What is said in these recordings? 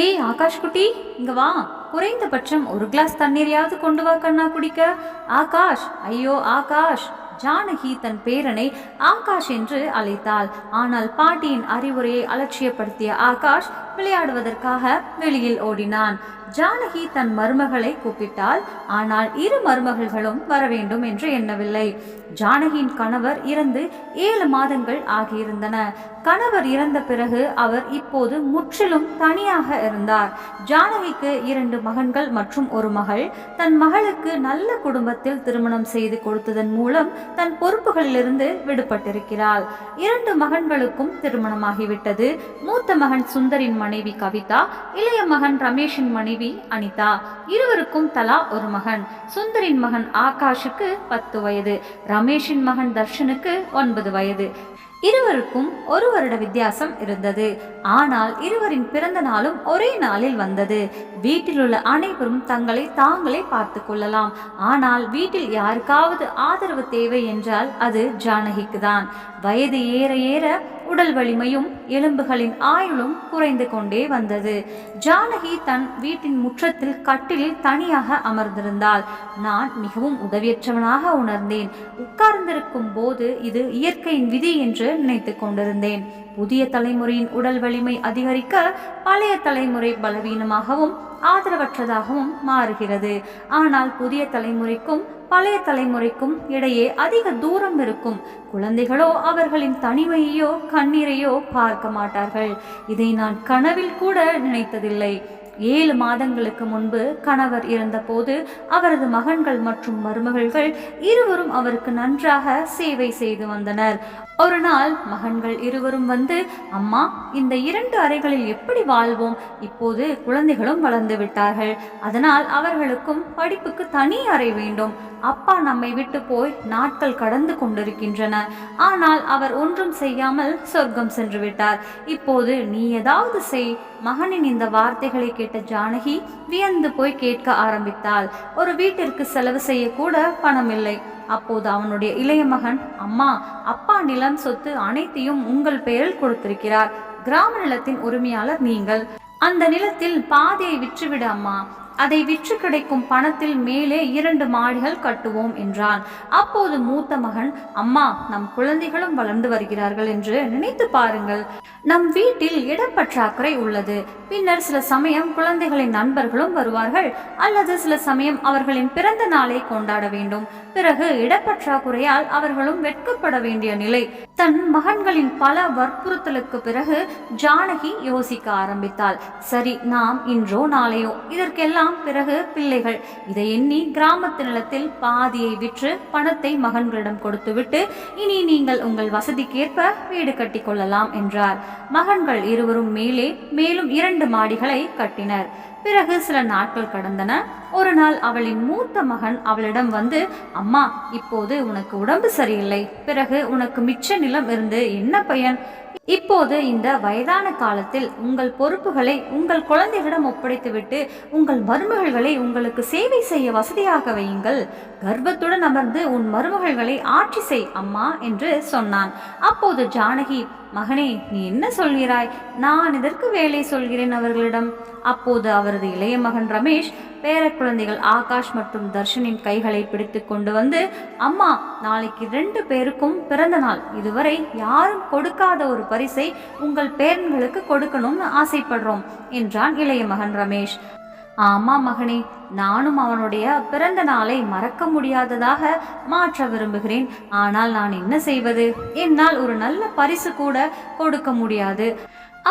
ஏய் ஆகாஷ் குட்டி இங்க வா. குறைந்தபட்சம் ஒரு கிளாஸ் தண்ணீரையாவது கொண்டு வா கண்ணா குடிக்க. ஆகாஷ் ஐயோ ஆகாஷ். ஜானகி தன் பேரனை ஆகாஷ் என்று அழைத்தாள். ஆனால் பாட்டியின் அறிவுரையை அலட்சியப்படுத்திய ஆகாஷ் விளையாடுவதற்காக வெளியில் ஓடினான். ஜானகி தன் மருமகளை கூப்பிட்டாள். ஆனால் இரு மருமகள்களும் வர வேண்டும் என்று எண்ணவில்லை. ஜானகியின் கணவர் இறந்து ஏழு மாதங்கள் ஆகியிருந்தன. கணவர் இறந்த பிறகு அவர் இப்போது முற்றிலும் தனியாக இருந்தார். ஜானகிக்கு இரண்டு மகன்கள் மற்றும் ஒரு மகள். தன் மகளுக்கு நல்ல குடும்பத்தில் திருமணம் செய்து கொடுத்ததன் மூலம் தன் பொறுப்புகளிலிருந்து விடுபட்டிருக்கிறாள். இரண்டு மகன்களுக்கும் திருமணமாகிவிட்டது. மூத்த மகன் சுந்தரின் மனைவி கவிதா இளைய மகன் ரமேஷின் மனைவி மனைவி அனிதா. இருவருக்கும் தலா ஒரு மகன். சுந்தரின் மகன் ஆகாஷுக்கு பத்து வயது. ரமேஷின் மகன் தர்ஷனுக்கு ஒன்பது வயது. இருவருக்கும் ஒரு வருட வித்தியாசம் இருந்தது. ஆனால் இருவரின் பிறந்த நாளும் ஒரே நாளில் வந்தது. வீட்டில் உள்ள அனைவரும் தங்களை தாங்களே பார்த்து கொள்ளலாம். ஆனால் வீட்டில் யாருக்காவது ஆதரவு தேவை என்றால் அது ஜானகிக்கு தான் வயது ஏற ஏற உடல் வலிமையும் எலும்புகளின் ஆயுளும் குறைந்து கொண்டே வந்தது. ஜானகி தன் வீட்டின் முற்றத்தில் கட்டிலில் தனியாக அமர்ந்திருந்தாள். நான் மிகவும் உதவியற்றவனாக உணர்ந்தேன். உட்கார்ந்திருக்கும் போது இது இயற்கையின் விதி என்று நினைத்து கொண்டிருந்தேன். புதிய தலைமுறையின் உடல் வலிமை அதிகரிக்க பழைய தலைமுறை பலவீனமாகவும் ஆதரவற்றதாகவும் மாறுகிறது. ஆனால் புதிய தலைமுறைக்கும் பழைய தலைமுறைக்கும் இடையே அதிக தூரம் இருக்கும். குழந்தைகளோ அவர்களின் தனிமையையோ கண்ணீரையோ பார்க்க மாட்டார்கள். இதை நான் கனவில் கூட நினைத்ததில்லை. ஏழு மாதங்களுக்கு முன்பு கணவர் இறந்தபோது அவரது மகன்கள் மற்றும் மருமகள்கள் இருவரும் அவருக்கு நன்றாக சேவை செய்து வந்தனர். ஒரு நாள் மகன்கள் இருவரும் வந்து அம்மா இந்த இரண்டு அறைகளில் எப்படி வாழ்வோம்? இப்போது குழந்தைகளும் வளர்ந்து விட்டார்கள். அதனால் அவர்களுக்கும் படிப்புக்கு தனி அறை வேண்டும். அப்பா நம்மை விட்டு போய் நாட்கள் கடந்து கொண்டிருக்கின்றன. ஆனால் அவர் ஒன்றும் செய்யாமல் சொர்க்கம் சென்று விட்டார். இப்போது நீ ஏதாவது செய். மகனின் இந்த வார்த்தைகளை கேட்ட ஜானகி வியந்து போய் கேட்க ஆரம்பித்தாள். ஒரு வீட்டிற்கு செலவு செய்யக்கூட பணம் இல்லை அப்போது அவனுடைய இளைய மகன் அம்மா அப்பா நிலம் சொத்து அனைத்தையும் உங்கள் பெயரில் கொடுத்திருக்கிறார். கிராம நிலத்தின் உரிமையாளர் நீங்கள். அந்த நிலத்தில் பாதையை விற்றுவிடு அம்மா. அதை விற்று கிடைக்கும் பணத்தில் மேலே இரண்டு மாடிகள் கட்டுவோம் என்றான். அப்போது மூத்த மகன் அம்மா நம் குழந்தைகளும் வளர்ந்து வருகிறார்கள் என்று நினைத்து பாருங்கள். நம் வீட்டில் இடப்பற்றாக்குறை உள்ளது. பின்னர் சில சமயம் குழந்தைகளின் நண்பர்களும் வருவார்கள். அல்லது சில சமயம் அவர்களின் பிறந்த நாளை கொண்டாட வேண்டும். பிறகு இடப்பற்றாக்குறையால் அவர்களும் வெட்கப்பட வேண்டிய நிலை. தன் மகன்களின் பல வற்புறுத்தலுக்கு பிறகு ஜானகி யோசிக்க ஆரம்பித்தாள். சரி நாம் இன்றோ நாளையோ. இதற்கெல்லாம் பிறகு பிள்ளைகள். இதை எண்ணி கிராமத்து நிலத்தில் பாதியை விற்று பணத்தை மகன்களிடம் கொடுத்துவிட்டு இனி நீங்கள் உங்கள் வசதிக்கேற்ப வீடு கட்டிக் கொள்ளலாம் என்றார். மகன்கள் இருவரும் மேலே மேலும் இரண்டு மாடிகளை கட்டினர். பிறகு சில நாட்கள் கடந்தன. ஒரு நாள் அவளின் மூத்த மகன் அவளிடம் வந்து அம்மா இப்போது உனக்கு உடம்பு சரியில்லை. பிறகு உனக்கு மிச்ச நிலம் இருந்து என்ன பயன்? இப்போது இந்த வயதான காலத்தில் உங்கள் பொறுப்புகளை உங்கள் குழந்தைகளிடம் ஒப்படைத்துவிட்டு உங்கள் மருமகள்களை உங்களுக்கு சேவை செய்ய வசதியாக வையுங்கள். கர்ப்பத்துடன் அமர்ந்து உன் மருமகள்களை ஆட்சி செய் அம்மா என்று சொன்னான். அப்போது ஜானகி மகனே நீ என்ன சொல்கிறாய்? நான் இதற்கு வேலை சொல்கிறேன் அவர்களிடம். அப்போது அவரது இளைய மகன் ரமேஷ் பேர குழந்தைகள் ஆகாஷ் மற்றும் தர்ஷனின் கைகளை பிடித்து கொண்டு வந்து அம்மா நாளைக்கு ரெண்டு பேருக்கும் பிறந்த நாள். இதுவரை யாரும் கொடுக்காத ஒரு பரிசை உங்கள் பேரன்களுக்கு கொடுக்கணும்னு ஆசைப்படுறோம் என்றான் இளைய மகன் ரமேஷ். ஆமா மகனே நானும் அவனுடைய பிறந்த நாளை மறக்க முடியாததாக மாற்ற விரும்புகிறேன். ஆனால் நான் என்ன செய்வது? என்னால் ஒரு நல்ல பரிசு கூட கொடுக்க முடியாது.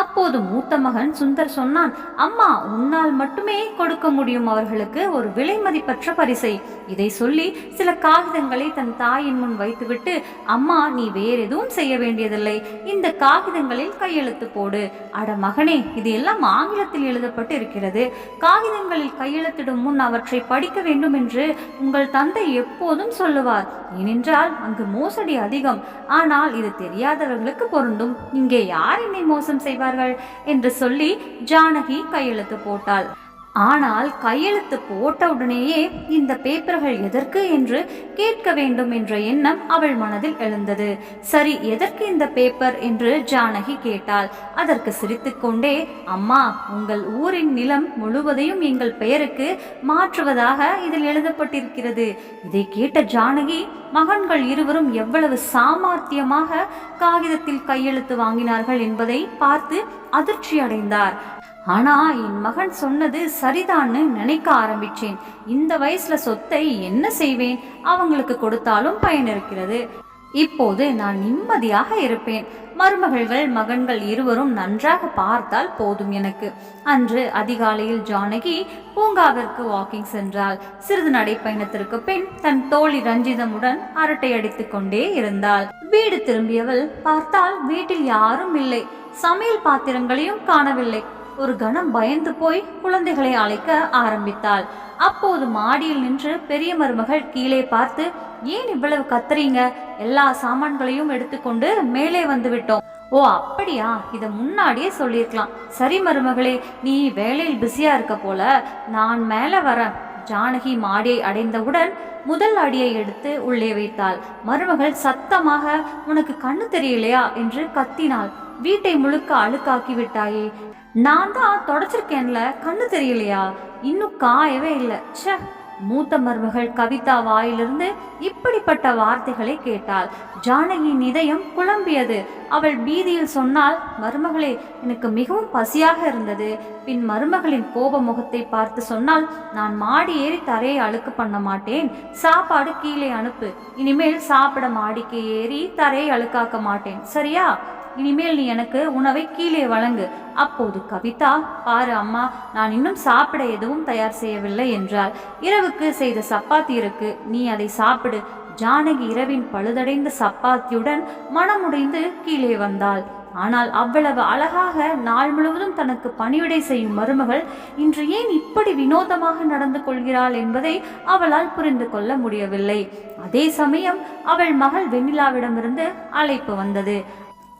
அப்போது மூத்த மகன் சுந்தர் சொன்னான் அம்மா உன்னால் மட்டுமே கொடுக்க முடியும் அவர்களுக்கு ஒரு விலை மதிப்பற்ற பரிசை. இதை சொல்லி சில காகிதங்களை தன் தாயின் முன் வைத்துவிட்டு அம்மா நீ வேற எதுவும் செய்ய வேண்டியதில்லை. இந்த காகிதங்களில் கையெழுத்து போடு. அட மகனே இது எல்லாம் ஆங்கிலத்தில் எழுதப்பட்டு இருக்கிறது காகிதங்களில் கையெழுத்திடும் முன் அவற்றை படிக்க வேண்டும் என்று உங்கள் தந்தை எப்போதும் சொல்லுவார். ஏனென்றால் அங்கு மோசடி அதிகம். ஆனால் இது தெரியாதவர்களுக்கு பொருந்தும். இங்கே யார் என்னை மோசம் செய்வார்கள் என்று சொல்லி ஜானகி கையெழுத்து போட்டாள். ஆனால் கையெழுத்து போட்ட உடனேயே இந்த பேப்பர்கள் எதற்கு என்று கேட்க வேண்டும் என்ற எண்ணம் அவள் மனதில் எழுந்தது. சரி எதற்கு இந்த பேப்பர் என்று ஜானகி கேட்டாள். அதற்கு சிரித்துக்கொண்டே அம்மா உங்கள் ஊரின் நிலம் முழுவதையும் எங்கள் பெயருக்கு மாற்றுவதாக இதில் எழுதப்பட்டிருக்கிறது. இதை கேட்ட ஜானகி மகன்கள் இருவரும் எவ்வளவு சாமர்த்தியமாக காகிதத்தில் கையெழுத்து வாங்கினார்கள் என்பதை பார்த்து அதிர்ச்சி அடைந்தார் ஆனா என் மகன் சொன்னது சரிதான்னு நினைக்க ஆரம்பிச்சேன். இந்த வயசுல சொத்தை என்ன செய்வேன்? அவங்களுக்கு கொடுத்தாலும் பயன் இருக்கிறது. இப்போது நான் நிம்மதியாக இருப்பேன். மருமகள்கள் மகன்கள் இருவரும் நன்றாக பார்த்தால் போதும் எனக்கு. அன்று அதிகாலையில் ஜானகி பூங்காவிற்கு வாக்கிங் சென்றாள். சிறிது நடைப்பயணத்திற்கு பின் தன் தோழி ரஞ்சிதமுடன் அரட்டை அடித்துக் கொண்டே இருந்தாள். வீடு திரும்பியவள் பார்த்தால் வீட்டில் யாரும் இல்லை. சமையல் பாத்திரங்களையும் காணவில்லை. ஒரு கணம் பயந்து போய் குழந்தைகளை அழைக்க ஆரம்பித்தாள். அப்போது மாடியில் நின்று பெரிய மருமகள் கீழே பார்த்து ஏன் இவ்வளவு கத்துறீங்க? எல்லா சாமான்களையும் எடுத்துக்கொண்டு மேலே வந்து விட்டோம். ஓ அப்படியா? இதை முன்னாடியே சொல்லியிருக்கலாம். சரி மருமகளே நீ வேலையில் பிஸியா இருக்க போல. நான் மேலே வரேன். ஜானகி மாடியை அடைந்தவுடன் முதல் அடியை எடுத்து உள்ளே வைத்தாள். மருமகள் சத்தமாக உனக்கு கண்ணு தெரியலையா? என்று கத்தினாள். வீட்டை முழுக்க அழுக்காக்கி விட்டாயே. நான் தான் தொடச்சிருக்கேன்ல கண்ணு தெரியலையா? இன்னும் காயவே இல்லை. ச்சே மூத்த மருமகள் கவிதா வாயிலிருந்து இப்படிப்பட்ட வார்த்தைகளை கேட்டாள். ஜானகியின் இதயம் குழம்பியது. அவள் பீதியில் சொன்னால் மருமகளே எனக்கு மிகவும் பசியாக இருந்தது. பின் மருமகளின் கோப முகத்தை பார்த்து சொன்னால் நான் மாடி ஏறி தரையை அழுக்கு பண்ண மாட்டேன். சாப்பாடு கீழே அனுப்பு. இனிமேல் சாப்பிட மாடிக்கு ஏறி தரையை அழுக்காக்க மாட்டேன். சரியா? இனிமேல் நீ எனக்கு உணவை கீழே வழங்கு. அப்போது கவிதா பாரு அம்மா நான் இன்னும் சாப்பிட எதுவும் தயார் செய்யவில்லை என்றாள். இரவுக்கு செய்த சப்பாத்தி இருக்கு நீ அதை சாப்பிடு. ஜானகி இரவின் பழுதடைந்த சப்பாத்தியுடன் மனமுடைந்து கீழே வந்தாள். ஆனால் அவ்வளவு அழகாக நாள் முழுவதும் தனக்கு பணிவிடை செய்யும் மருமகள் இன்று ஏன் இப்படி வினோதமாக நடந்து கொள்கிறாள் என்பதை அவளால் புரிந்து கொள்ள முடியவில்லை. அதே சமயம் அவள் மகள் வெண்ணிலாவிடமிருந்து அழைப்பு வந்தது.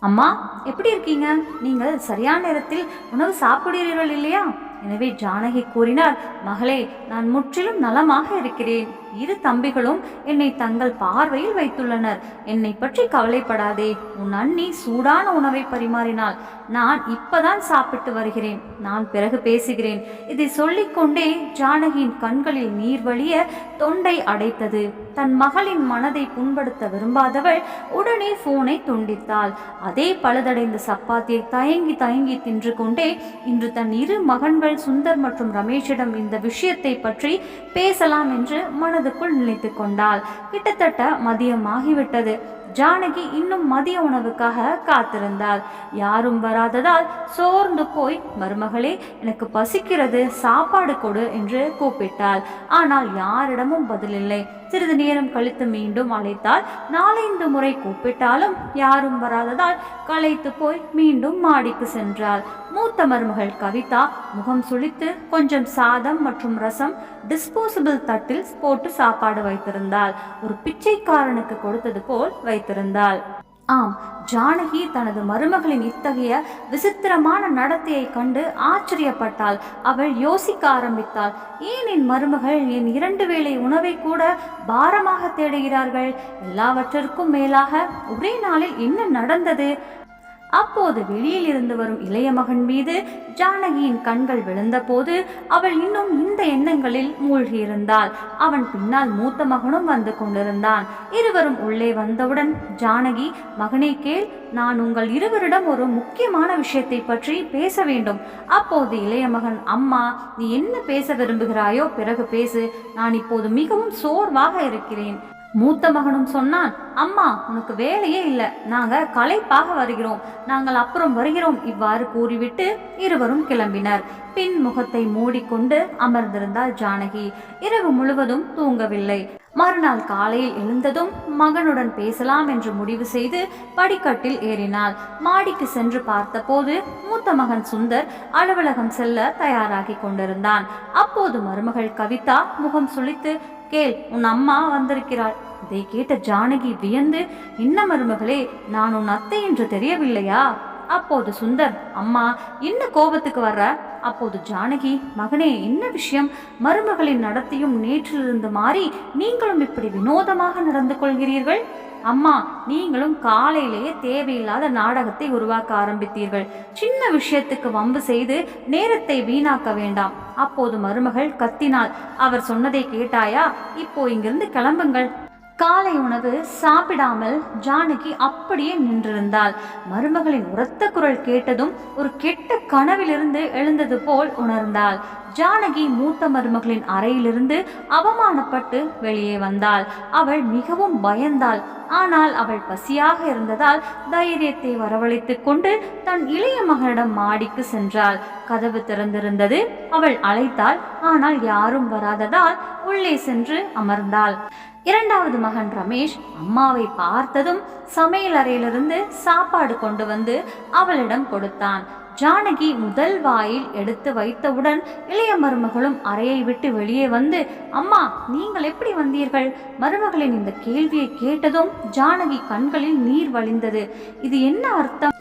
அம்மா எப்படி இருக்கீங்க? நீங்கள் சரியான நேரத்தில் உணவு சாப்பிடுகிறீர்கள் இல்லையா? எனவே ஜானகி கூறினார் மகளே நான் முற்றிலும் நலமாக இருக்கிறேன். இரு தம்பிகளும் என்னை தங்கள் பார்வையில் வைத்துள்ளனர். என்னை பற்றி கவலைப்படாதே. உன் அண்ணி சூடான உணவை பரிமாறினாள். நான் இப்பதான் சாப்பிட்டு வருகிறேன். நான் பிறகு பேசுகிறேன். இதை சொல்லிக்கொண்டே ஜானகியின் கண்களில் நீர் வழிய தொண்டை அடைத்தது. தன் மகளின் மனதை புண்படுத்த விரும்பாதவள் உடனே போனை துண்டித்தாள். அதே பழுதடைந்த சப்பாத்தியை தயங்கி தயங்கி தின்று கொண்டே இன்று தன் இரு மகன்கள் சுந்தர் மற்றும் ரமேஷிடம் இந்த விஷயத்தை பற்றி பேசலாம் என்று மனதுக்குள் நினைத்து கொண்டாள். கிட்டத்தட்ட மதியம் ஆகிவிட்டது. ஜானகி இன்னும் மதிய உணவுக்காக காத்திருந்தாள். யாரும் வராததால் சோர்ந்து போய் மருமகளே எனக்கு பசிக்கிறது சாப்பாடு கொடு என்று கூப்பிட்டாள். ஆனால் யாரிடமும் பதிலில்லை சிறிது நேரம் கழித்து மீண்டும் அழைத்தால் நாலைந்து முறை கூப்பிட்டாலும் யாரும் வராததால் களைத்து போய் மீண்டும் மாடிக்கு சென்றாள். மூத்த மருமகள் கவிதா முகம் சுளித்து கொஞ்சம் சாதம் மற்றும் ரசம் டிஸ்போசபிள் தட்டில் போட்டு சாப்பாடு வைத்திருந்தாள். ஒரு பிச்சைக்காரனுக்கு கொடுத்தது போல் வைத்திருந்தாள். ஆம் ஜானகி தனது மருமகளின் இத்தகைய விசித்திரமான நடத்தையை கண்டு ஆச்சரியப்பட்டாள். அவள் யோசிக்க ஆரம்பித்தாள். ஏன் என் மருமகள் என் இரண்டு வேளை உணவை கூட பாரமாக தேடுகிறார்கள்? எல்லாவற்றிற்கும் மேலாக ஒரே நாளில் என்ன நடந்தது? அப்போது வெளியில் இருந்து வரும் இளைய மகன் மீது ஜானகியின் கண்கள் விழுந்தபோது அவள் இன்னும் இந்த எண்ணங்களில் மூழ்கியிருந்தாள். அவன் பின்னால் மூத்த மகனும் வந்து கொண்டிருந்தான். இருவரும் உள்ளே வந்தவுடன் ஜானகி மகனே கேள் நான் உங்கள் இருவரிடம் ஒரு முக்கியமான விஷயத்தை பற்றி பேச வேண்டும். அப்போது இளைய மகன் அம்மா நீ என்ன பேச விரும்புகிறாயோ பிறகு பேசு. நான் இப்போது மிகவும் சோர்வாக இருக்கிறேன். மூத்த மகனும் சொன்னான் அம்மா உனக்கு வேலையே இல்லை. நாங்க களைப்பாக வருகிறோம். நாங்கள் அப்புறம் வருகிறோம். இவ்வாறு கூறிவிட்டு இருவரும் கிளம்பினர். பின் முகத்தை மூடிக்கொண்டு அமர்ந்திருந்தாள் ஜானகி. இரவு முழுவதும் தூங்கவில்லை. மறுநாள் காலையில் எழுந்ததும் மகனுடன் பேசலாம் என்று முடிவு செய்து படிக்கட்டில் ஏறினாள். மாடிக்கு சென்று பார்த்தபோது மூத்த மகன் சுந்தர் அலுவலகம் செல்ல தயாராகி கொண்டிருந்தான். அப்போது மருமகள் கவிதா முகம் சுளித்து கேள் உன் அம்மா வந்திருக்கிறாள். இதை கேட்ட ஜானகி வியந்து என்ன மருமகளே நான் உன் அத்தை என்று தெரியவில்லையா? அப்போது சுந்தர் அம்மா என்ன கோபத்துக்கு வர்ற? அப்போது ஜானகி மகனே என்ன விஷயம்? மருமகளின் நடத்தையும் நேற்றிலிருந்து மாறி நீங்களும் இப்படி வினோதமாக நடந்து கொள்கிறீர்கள்? அம்மா நீங்களும் காலையிலேயே தேவையில்லாத நாடகத்தை உருவாக்க ஆரம்பித்தீர்கள். சின்ன விஷயத்துக்கு வம்பு செய்து நேரத்தை வீணாக்க வேண்டாம். அப்போது மருமகள் கத்தினாள். அவர் சொன்னதை கேட்டாயா? இப்போ இங்கிருந்து கிளம்புங்கள். காலை உணவு சாப்பிடாமல் ஜானகி அப்படியே நின்றிருந்தாள். மருமகளின் உரத்த குரல் கேட்டதும் ஒரு கெட்ட கனவிலிருந்து எழுந்தது போல் உணர்ந்தாள். ஜானகி மூத்த மருமகளின் அறையிலிருந்து அவமானப்பட்டு வெளியே வந்தாள். அவள் மிகவும் பயந்தாள். ஆனால் அவள் பசியாக இருந்ததால் தைரியத்தை வரவழைத்துக் கொண்டு தன் இளைய மகனிடம் மாடிக்கு சென்றாள். கதவு திறந்திருந்தது. அவள் அழைத்தாள். ஆனால் யாரும் வராததால் உள்ளே சென்று அமர்ந்தாள். இரண்டாவது மகன் ரமேஷ் அம்மாவை பார்த்ததும் சமையல் அறையிலிருந்து சாப்பாடு கொண்டு வந்து அவளிடம் கொடுத்தான். ஜானகி முதல் வாயில் எடுத்து வைத்தவுடன் இளைய மருமகளும் அறையை விட்டு வெளியே வந்து அம்மா நீங்கள் எப்படி வந்தீர்கள்? மருமகளின் இந்த கேள்வியை கேட்டதும் ஜானகி கண்களில் நீர் வழிந்தது. இது என்ன அர்த்தம்?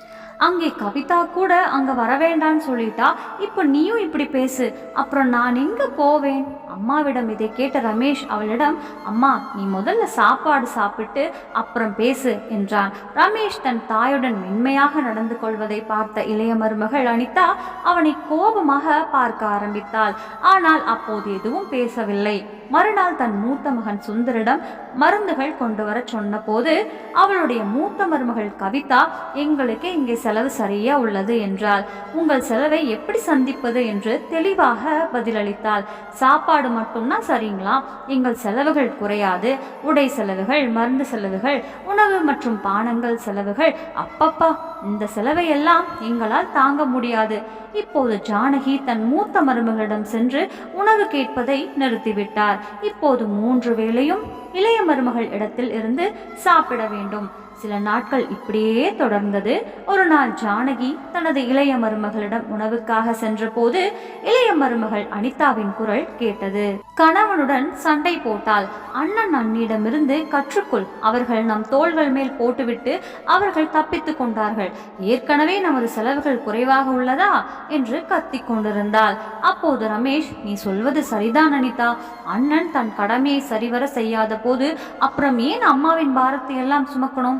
அங்கே கவிதா கூட அங்க வரவேண்டான்னு சொல்லிட்டா இப்போ நீயும் இப்படி பேசு. அப்புறம் நான் எங்க போவேன்? அம்மாவிடம் இதை கேட்ட ரமேஷ் அவளிடம் அம்மா நீ முதல்ல சாப்பாடு சாப்பிட்டு அப்புறம் பேசு என்றான். ரமேஷ் தன் தாயுடன் மென்மையாக நடந்து கொள்வதை பார்த்த இளைய மருமகள் அனிதா அவனை கோபமாக பார்க்க ஆரம்பித்தாள். ஆனால் அப்போது எதுவும் பேசவில்லை. மறுநாள் தன் மூத்த மகன் சுந்தரிடம் மருந்துகள் கொண்டு வர சொன்னபோது அவளுடைய மூத்த மருமகள் கவிதா எங்களுக்கு இங்கே செலவு சரியா உள்ளது என்றாள். உங்கள் செலவை எப்படி சந்திப்பது? என்று தெளிவாக பதிலளித்தாள். சாப்பாடு மட்டும்தான் சரிங்களா? எங்கள் செலவுகள் குறையாது. உடை செலவுகள் மருந்து செலவுகள் உணவு மற்றும் பானங்கள் செலவுகள். அப்பப்பா இந்த செலவை எல்லாம் எங்களால் தாங்க முடியாது. இப்போது ஜானகி தன் மூத்த மருமகளிடம் சென்று உணவு கேட்பதை நிறுத்திவிட்டார். இப்போது மூன்று வேளையும் இளைய மருமகள் இடத்தில் இருந்து சாப்பிட வேண்டும். சில நாட்கள் இப்படியே தொடர்ந்தது. ஒரு நாள் ஜானகி தனது இளைய மருமகளிடம் உணவுக்காக சென்றபோது இளைய மருமகள் அனிதாவின் குரல் கேட்டது. கணவனுடன் சண்டை போட்டால் அண்ணன் அண்ணிடமிருந்து கற்றுக்கொள். அவர்கள் நம் தோள்கள் மேல் போட்டுவிட்டு அவர்கள் தப்பித்துக் கொண்டார்கள். ஏற்கனவே நமது செலவுகள் குறைவாக உள்ளதா? என்று கத்திக் கொண்டிருந்தாள். அப்போது ரமேஷ் நீ சொல்வது சரிதான் அனிதா. அண்ணன் தன் கடமையை சரிவர செய்யாத போது அப்புறம் ஏன் அம்மாவின் பாரத்தை எல்லாம் சுமக்கணும்?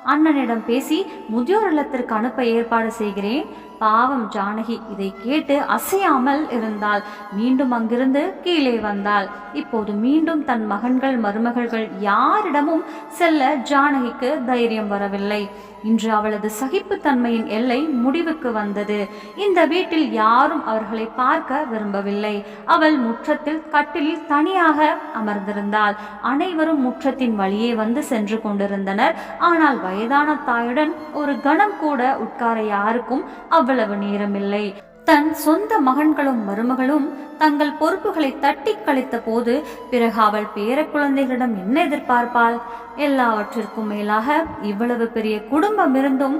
அண்ணனிடம் பேசி முதியோர் இல்லத்திற்கு அனுப்ப ஏற்பாடு செய்கிறேன். பாவம் ஜானகி இதை கேட்டு அசையாமல் இருந்தாள். மீண்டும் அங்கிருந்து கீழே வந்தாள். இப்போது மீண்டும் தன் மகன்கள் மருமகள்கள் யாரிடமும் செல்ல ஜானகிக்கு தைரியம் வரவில்லை. இன்று அவளது சகிப்புத்தன்மையின் எல்லை முடிவுக்கு வந்தது. இந்த வீட்டில் யாரும் அவர்களை பார்க்க விரும்பவில்லை. அவள் முற்றத்தில் கட்டிலில் தனியாக அமர்ந்திருந்தாள். அனைவரும் முற்றத்தின் வழியே வந்து சென்று கொண்டிருந்தனர். ஆனால் வயதான தாயுடன் ஒரு கணம் கூட உட்கார யாருக்கும் அவ்வளவு நேரமில்லை. தன் சொந்த மகன்களும் மருமகளும் தங்கள் பொறுப்புகளை தட்டி கழித்த போது பிறகு அவள் பேர குழந்தைகளிடம் என்ன எதிர்பார்ப்பாள்? எல்லாவற்றிற்கும் மேலாக இவ்வளவு பெரிய குடும்பம் இருந்தும்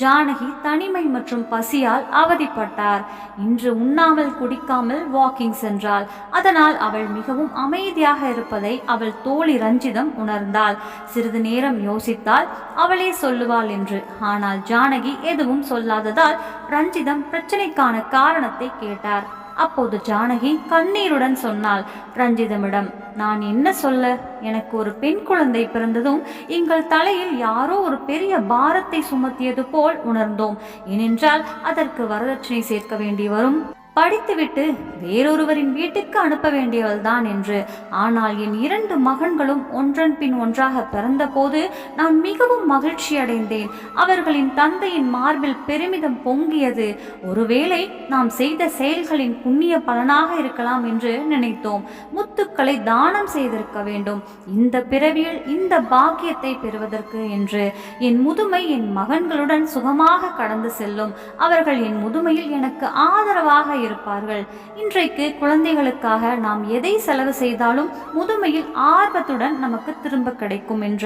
ஜானகி தனிமை மற்றும் பசியால் அவதிப்பட்டார். இன்று உண்ணாமல் குடிக்காமல் வாக்கிங் சென்றாள். அதனால் அவள் மிகவும் அமைதியாக இருப்பதை அவள் தோழி ரஞ்சிதம் உணர்ந்தாள். சிறிது நேரம் யோசித்தால் அவளே சொல்லுவாள் என்று. ஆனால் ஜானகி எதுவும் சொல்லாததால் ரஞ்சிதம் பிரச்சனைக்கான காரணத்தை கேட்டார். அப்போது ஜானகி கண்ணீருடன் சொன்னாள் ரஞ்சிதமிடம் நான் என்ன சொல்ல? எனக்கு ஒரு பெண் குழந்தை பிறந்ததும் எங்கள் தலையில் யாரோ ஒரு பெரிய பாரத்தை சுமத்தியது போல் உணர்ந்தோம். ஏனென்றால் அதற்கு வரதட்சணை சேர்க்க வேண்டி வரும். படித்துவிட்டு வேறொருவரின் வீட்டுக்கு அனுப்ப வேண்டியவள்தான் என்று. ஆனால் என் இரண்டு மகன்களும் ஒன்றன் பின் ஒன்றாக பிறந்தபோது நான் மிகவும் மகிழ்ச்சி அடைந்தேன். அவர்களின் தந்தையின் மார்பில் பெருமிதம் பொங்கியது. ஒருவேளை நாம் செய்த செயல்களின் புண்ணிய பலனாக இருக்கலாம் என்று நினைத்தோம். முத்துக்களை தானம் செய்திருக்க வேண்டும். இந்த பிறவியில் இந்த பாக்கியத்தை பெறுவதற்கு என்று. என் முதுமை என் மகன்களுடன் சுகமாக கடந்து செல்லும். அவர்கள் என் முதுமையில் எனக்கு ஆதரவாக இருப்பார்கள் இன்றைக்கு குழந்தைகளுக்காக நாம் எதை செலவு செய்தாலும் முதுமையில் ஆர்வத்துடன் நமக்கு திரும்ப கிடைக்கும் என்ற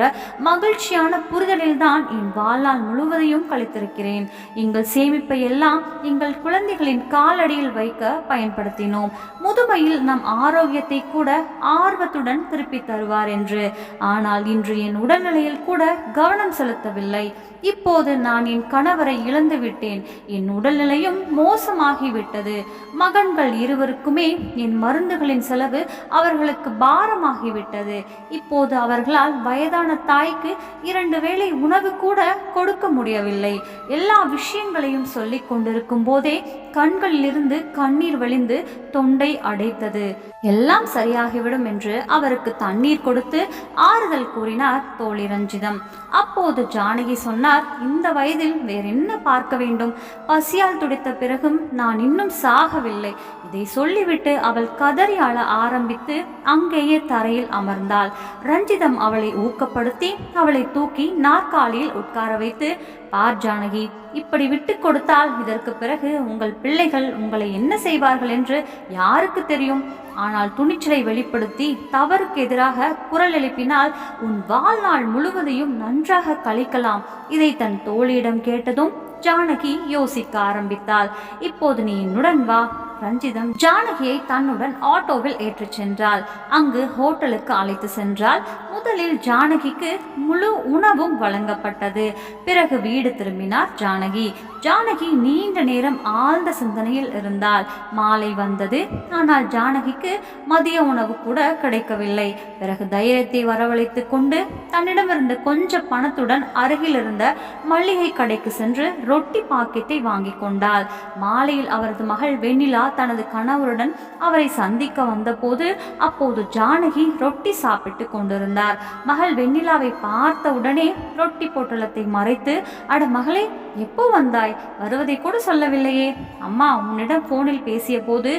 மகிழ்ச்சியான புரிதலில்தான் என் வாழ்நாள் முழுவதையும் கழித்திருக்கிறேன். எங்கள் சேமிப்பை எல்லாம் எங்கள் குழந்தைகளின் காலடியில் வைக்க பயன்படுத்தினோம். முதுமையில் நம் ஆரோக்கியத்தை கூட ஆர்வத்துடன் திருப்பி தருவார் என்று. ஆனால் இன்று என் உடல்நிலையில் கூட கவனம் செலுத்தவில்லை. இப்போது நான் என் கணவரை இழந்து விட்டேன். என் உடல்நிலையும் மோசமாகிவிட்டது. மகன்கள் இருவருக்குமே என் மருந்துகளின் செலவு அவர்களுக்கு பாரமாகிவிட்டது. இப்போது அவர்களால் வயதான தாய்க்கு இரண்டு வேளை உணவு கூட கொடுக்க முடியவில்லை. எல்லா விஷயங்களையும் சொல்லிக் கொண்டிருக்கும் போதே கண்களிலிருந்து கண்ணீர் வழிந்து தொண்டை அடைத்தது. எல்லாம் சரியாகிவிடும் என்று அவருக்கு தண்ணீர் கொடுத்து ஆறுதல் கூறினார் தோழி ரஞ்சிதம் அப்போது ஜானகி சொன்னார் இந்த வயதில் வேறென்ன பார்க்க வேண்டும்? பசியால் துடித்த பிறகும் நான் இன்னும் சாகவில்லை. இதை சொல்லிவிட்டு அவள் கதறி அழ ஆரம்பித்து அங்கேயே தரையில் அமர்ந்தாள். ரஞ்சிதம் அவளை ஊக்கப்படுத்தி அவளை தூக்கி நாற்காலியில் உட்கார வைத்து பார் ஜானகி இப்படி விட்டு கொடுத்தால் இதற்கு பிறகு உங்கள் பிள்ளைகள் உங்களை என்ன செய்வார்கள் என்று யார் யாருக்கு தெரியும்? ஆனால் துணிச்சலை வெளிப்படுத்தி தவறுக்கு எதிராக குரல் எழுப்பினால் உன் வாழ்நாள் முழுவதையும் நன்றாக கழிக்கலாம். இதை தன் தோழியிடம் கேட்டதும் ஜானகி யோசிக்க ஆரம்பித்தாள். இப்போது நீ என்னுடன் வா ரஞ்சிதம். ஜானகியை தன்னுடன் ஆட்டோவில் ஏற்றிச் சென்றாள். அங்கு ஹோட்டலுக்கு அழைத்து சென்றால் முதலில் ஜானகிக்கு முழு உணவும் வழங்கப்பட்டது. பிறகு வீடு திரும்பினார் ஜானகி. ஜானகி நீண்ட நேரம் ஆழ்ந்த சிந்தனையில் இருந்தாள். மாலை வந்தது. ஆனால் ஜானகிக்கு மதிய உணவு கூட கிடைக்கவில்லை. பிறகு தைரியத்தை வரவழைத்து கொண்டு தன்னிடமிருந்த கொஞ்ச பணத்துடன் அருகில் இருந்த மளிகை கடைக்கு சென்று ரொட்டி பாக்கெட்டை வாங்கி கொண்டாள். மாலையில் அவரது மகள் வெண்ணிலா தனது கணவருடன் அவரை சந்திக்க வந்தபோது அப்போது ஜானகி ரொட்டி சாப்பிட்டு கொண்டிருந்தார். மகள் வெண்ணிலாவை பார்த்த உடனே ரொட்டி பொட்டலத்தை மறைத்து அட மகளே எப்போ வந்தாய்? வருவதை கூட சொல்லவில்லையே. அம்மா உன்னிடம் போனில் பேசிய போது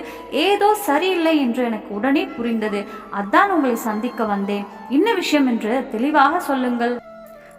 ஏதோ சரியில்லை என்று எனக்கு உடனே புரிந்தது. அதான் உங்களை சந்திக்க வந்தேன். என்ன விஷயம் என்று தெளிவாக சொல்லுங்கள்.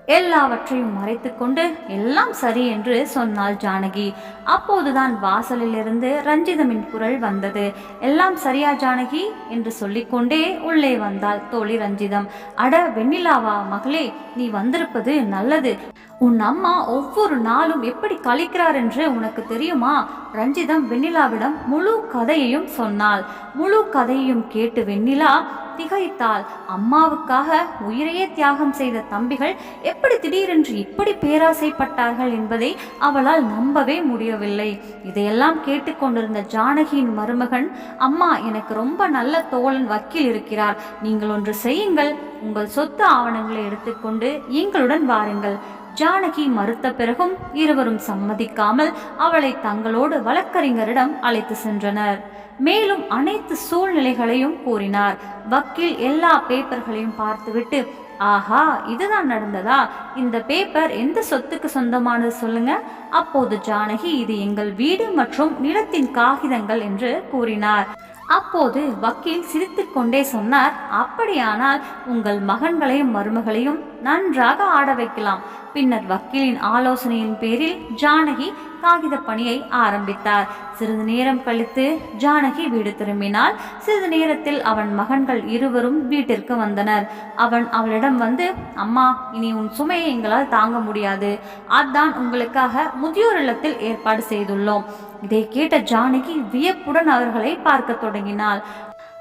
எல்லாவற்றையும் மறைத்துக்கொண்டு எல்லாம் சரி என்று சொன்னாள் ஜானகி. அப்போதுதான் வாசலிலிருந்து ரஞ்சிதமின் குரல் வந்தது. எல்லாம் சரியா ஜானகி? என்று சொல்லிக்கொண்டே உள்ளே வந்தாள் தோழி ரஞ்சிதம். அட வெண்ணிலாவா மகளே நீ வந்திருப்பது நல்லது. உன் அம்மா ஒவ்வொரு நாளும் எப்படி கழிக்கிறார் என்று உனக்கு தெரியுமா? ரஞ்சிதம் வெண்ணிலாவிடம் முழு கதையையும் சொன்னாள். முழு கதையையும் கேட்டு வெண்ணிலா திகைத்தாள் அம்மாவுக்காக உயிரையே தியாகம் செய்த தம்பிகள் எப்படி திடீரென்று இப்படி பேராசைப்பட்டார்கள் என்பதை அவளால் நம்பவே முடியவில்லை. இதையெல்லாம் கேட்டுக்கொண்டிருந்த ஜானகியின் மருமகன் அம்மா எனக்கு ரொம்ப நல்ல தோழன் வக்கீல் இருக்கிறார். நீங்கள் ஒன்று செய்யுங்கள். உங்கள் சொத்து ஆவணங்களை எடுத்துக்கொண்டு எங்களுடன் வாருங்கள். ஜானகி மறுத்த பிறகும் இருவரும் சம்மதிக்காமல் அவளை தங்களோடு வழக்கறிஞரிடம் அழைத்து சென்றனர். மேலும் அனைத்து சூழ்நிலைகளையும் கூறினார். வக்கீல் எல்லா பேப்பர்களையும் பார்த்துவிட்டு ஆஹா இதுதான் நடந்ததா? இந்த பேப்பர் எந்த சொத்துக்கு சொந்தமானது சொல்லுங்க? அப்போது ஜானகி இது எங்கள் வீடு மற்றும் நிலத்தின் காகிதங்கள் என்று கூறினார். அப்போது வக்கீல் சிரித்துக்கொண்டே சொன்னார் அப்படியானால் உங்கள் மகன்களையும் மருமகளையும் நன்றாக ஆட வைக்கலாம். பின்னர் வக்கீலின் ஆலோசனையின் பேரில் ஜானகி காகித பணியை ஆரம்பித்தார். சிறிது நேரம் கழித்து ஜானகி வீடு திரும்பினாள். சிறிது நேரத்தில் அவன் மகன்கள் இருவரும் வீட்டிற்கு வந்தனர். அவன் அவளிடம் வந்து அம்மா இனி உன் சுமையை எங்களால் தாங்க முடியாது. அதான் உங்களுக்காக முதியோர் இல்லத்தில் ஏற்பாடு செய்துள்ளோம். இதை கேட்ட ஜானகி வியப்புடன் அவர்களை பார்க்க தொடங்கினாள்.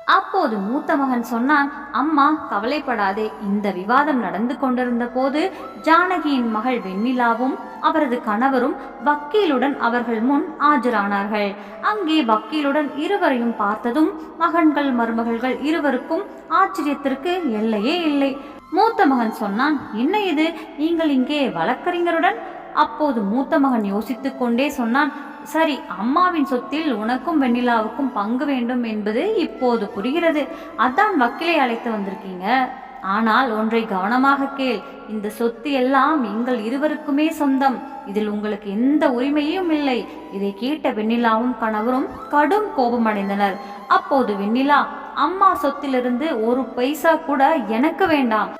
அப்போது மூத்த மகன் சொன்னான் அம்மா கவலைப்படாதே. இந்த விவாதம் நடந்து கொண்டிருந்த போது ஜானகியின் மகள் வெண்ணிலாவும் அவரது கணவரும் வக்கீலுடன் அவர்கள் முன் ஆஜரானார்கள். அங்கே வக்கீலுடன் இருவரையும் பார்த்ததும் மகன்கள் மருமகள்கள் இருவருக்கும் ஆச்சரியத்திற்கு எல்லையே இல்லை. மூத்த மகன் சொன்னான் என்ன இது? நீங்கள் இங்கே வழக்கறிஞருடன்? அப்போது மூத்த மகன் யோசித்துக் கொண்டே சொன்னான் சரி அம்மாவின் சொத்தில் உனக்கும் வெண்ணிலாவுக்கும் பங்கு வேண்டும் என்பது இப்போது புரிகிறது. அதான் வக்கீலை அழைத்து வந்திருக்கீங்க. ஆனால் ஒன்றை கவனமாக கேள். இந்த சொத்து எல்லாம் எங்கள் இருவருக்குமே சொந்தம். இதில் உங்களுக்கு எந்த உரிமையும் இல்லை. இதை கேட்ட வெண்ணிலாவும் கணவரும் கடும் கோபமடைந்தனர். அப்போது வெண்ணிலா அம்மா சொத்திலிருந்து ஒரு பைசா கூட எனக்கு வேண்டாம்.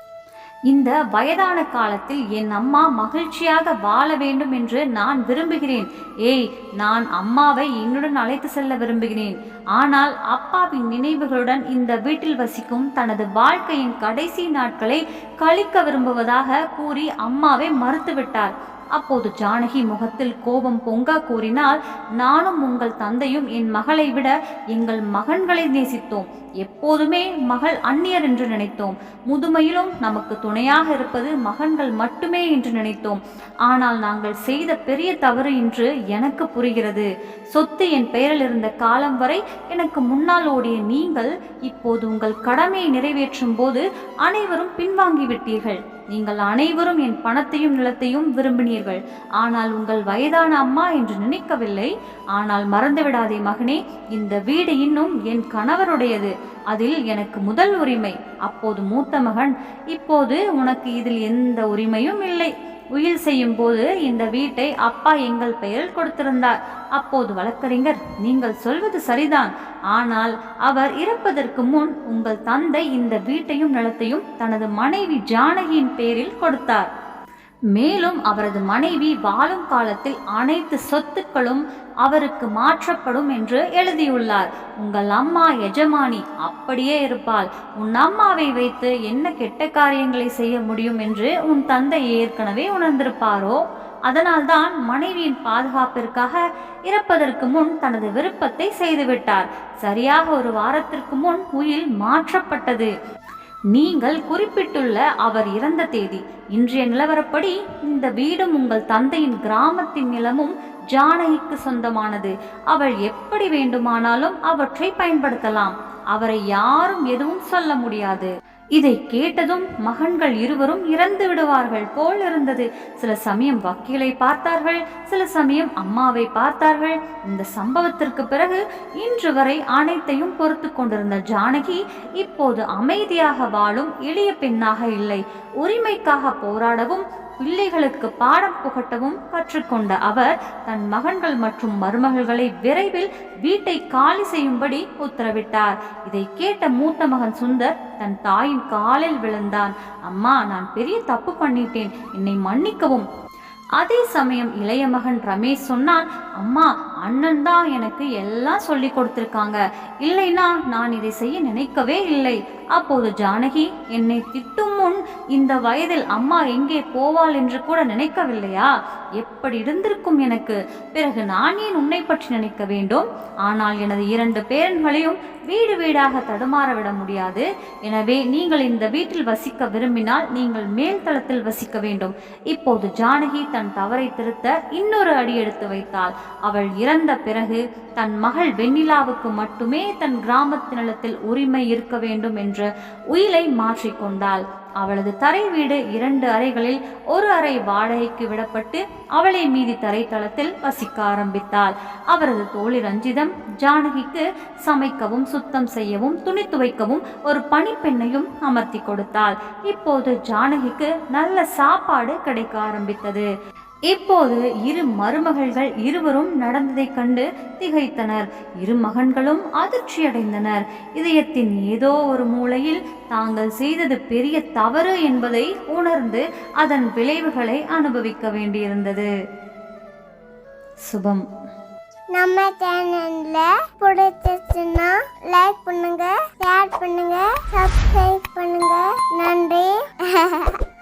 இந்த வயதான காலத்தில் என் அம்மா மகிழ்ச்சியாக வாழ வேண்டும் என்று நான் விரும்புகிறேன். ஏய் நான் அம்மாவை என்னுடன் அழைத்து செல்ல விரும்புகிறேன். ஆனால் அப்பாவின் நினைவுகளுடன் இந்த வீட்டில் வசிக்கும் தனது வாழ்க்கையின் கடைசி நாட்களை கழிக்க விரும்புவதாக கூறி அம்மாவை மறுத்துவிட்டார். அப்போது ஜானகி முகத்தில் கோபம் பொங்க கூறினால் நானும் உங்கள் தந்தையும் என் மகளை விட எங்கள் மகன்களை நேசித்தோம். எப்போதுமே மகள் அந்நியர் என்று நினைத்தோம். முதுமையிலும் நமக்கு துணையாக இருப்பது மகன்கள் மட்டுமே என்று நினைத்தோம். ஆனால் நாங்கள் செய்த பெரிய தவறு இன்று எனக்கு புரிகிறது. சொத்து என் பெயரில் இருந்த காலம் வரை எனக்கு முன்னால் ஓடிய நீங்கள் இப்போது உங்கள் கடமையை நிறைவேற்றும் போது அனைவரும் பின்வாங்கிவிட்டீர்கள். நீங்கள் அனைவரும் என் பணத்தையும் நிலத்தையும் விரும்பினீர்கள். ஆனால் உங்கள் வயதான அம்மா என்று நினைக்கவில்லை. ஆனால் மறந்துவிடாதே மகனே இந்த வீடு இன்னும் என் கணவருடையது. அதில் எனக்கு முதல் உரிமை. அப்போது மூத்த மகன். இப்போது உனக்கு இதில் எந்த உரிமையும் இல்லை. உயில் செய்யும் போது இந்த வீட்டை அப்பா எங்கள் பெயரில் கொடுத்திருந்தார். அப்போது வழக்கறிஞர் நீங்கள் சொல்வது சரிதான். ஆனால் அவர் இறப்பதற்கு முன் உங்கள் தந்தை இந்த வீட்டையும் நிலத்தையும் தனது மனைவி ஜானகியின் பேரில் கொடுத்தார். மேலும் அவரது மனைவி வாழும் காலத்தில் அனைத்து சொத்துக்களும் அவருக்கு மாற்றப்படும் என்று எழுதியுள்ளார். உங்கள் அம்மா எஜமானி அப்படியே இருப்பாள். உன் அம்மாவை வைத்து என்ன கெட்ட காரியங்களை செய்ய முடியும் என்று உன் தந்தை ஏற்கனவே உணர்ந்திருப்பாரோ? அதனால்தான் மனைவியின் பாதுகாப்பிற்காக இறப்பதற்கு முன் தனது விருப்பத்தை செய்துவிட்டார். சரியாக ஒரு வாரத்திற்கு முன் உயில் மாற்றப்பட்டது. நீங்கள் குறிப்பிட்டுள்ள அவர் இறந்த தேதி. இன்றைய நிலவரப்படி இந்த வீடும் உங்கள் தந்தையின் கிராமத்தின் நிலமும் ஜானகிக்கு சொந்தமானது. அவள் எப்படி வேண்டுமானாலும் அவற்றை பயன்படுத்தலாம். அவரை யாரும் எதுவும் சொல்ல முடியாது. இதை கேட்டதும் மகன்கள் இருவரும் இறந்து விடுவார்கள் போல் இருந்தது. சில சமயம் வக்கீலை பார்த்தார்கள் சில சமயம் அம்மாவை பார்த்தார்கள். இந்த சம்பவத்திற்கு பிறகு இன்று வரை அனைத்தையும் பொறுத்து கொண்டிருந்த ஜானகி இப்போது அமைதியாக வாழும் எளிய பெண்ணாக இல்லை. உரிமைக்காக போராடவும் பிள்ளைகளுக்கு பாடம் புகட்டவும் கற்றுக்கொண்ட அவர் தன் மகன்கள் மற்றும் மருமகள்களை விரைவில் வீட்டை காலி செய்யும்படி உத்தரவிட்டார். இதை கேட்ட மூத்த மகன் சுந்தர் தன் தாயின் காலில் விழுந்தான். அம்மா நான் பெரிய தப்பு பண்ணிட்டேன். என்னை மன்னிக்கவும். அதே சமயம் இளைய மகன் ரமேஷ் சொன்னான் அம்மா அண்ணன் தான் எனக்கு எல்லாம் சொல்லி கொடுத்துருக்காங்க. இல்லைனா நான் இதை செய்ய நினைக்கவே இல்லை. அப்போது ஜானகி என்னை திட்டும் முன் இந்த வயதில் அம்மா எங்கே போவாள் என்று கூட நினைக்கவில்லையா? எப்படி இருந்திருக்கும் எனக்கு? பிறகு நான் ஏன் உன்னை பற்றி நினைக்க வேண்டும்? ஆனால் எனது இரண்டு பேரன்களையும் வீடு வீடாக தடுமாற விட முடியாது. எனவே நீங்கள் இந்த வீட்டில் வசிக்க விரும்பினால் நீங்கள் மேல் தளத்தில் வசிக்க வேண்டும். இப்போது ஜானகி தன் தவறை திருத்த இன்னொரு அடி எடுத்து வைத்தாள். அவள் இறந்த இறந்த பிறகு தன் மகள் வெண்ணிலாவுக்கு மட்டுமே தன் கிராமத்து நிலத்தில் உரிமை இருக்க வேண்டும் என்ற உயிலை மாற்றிக்கொண்டாள் அவளது தரை வீடு இரண்டு அறைகளில் ஒரு அறை வாடகைக்கு விடப்பட்டு அவளை மீதி தரைத்தளத்தில் வசிக்க ஆரம்பித்தாள். அவரது தோழி ரஞ்சிதம் ஜானகிக்கு சமைக்கவும் சுத்தம் செய்யவும் துணி துவைக்கவும் ஒரு பணிப்பெண்ணையும் அமர்த்தி கொடுத்தாள். இப்போது ஜானகிக்கு நல்ல சாப்பாடு கிடைக்க ஆரம்பித்தது. இப்போது இரு மருமகள்கள் இருவரும் நடந்ததைக் கண்டு திகைத்தனர். இரு மகன்களும் அதிர்ச்சியடைந்தனர் இதயத்தின் ஏதோ ஒரு மூலையில் தாங்கள் செய்தது பெரிய தவறு என்பதை உணர்ந்து அதன் விளைவுகளை அனுபவிக்க வேண்டியிருந்தது. சுபம். நம்ம சேனல்ல பிடிச்சிருச்சுன்னா லைக் பண்ணுங்க ஷேர் பண்ணுங்க சப்ஸ்கிரைப்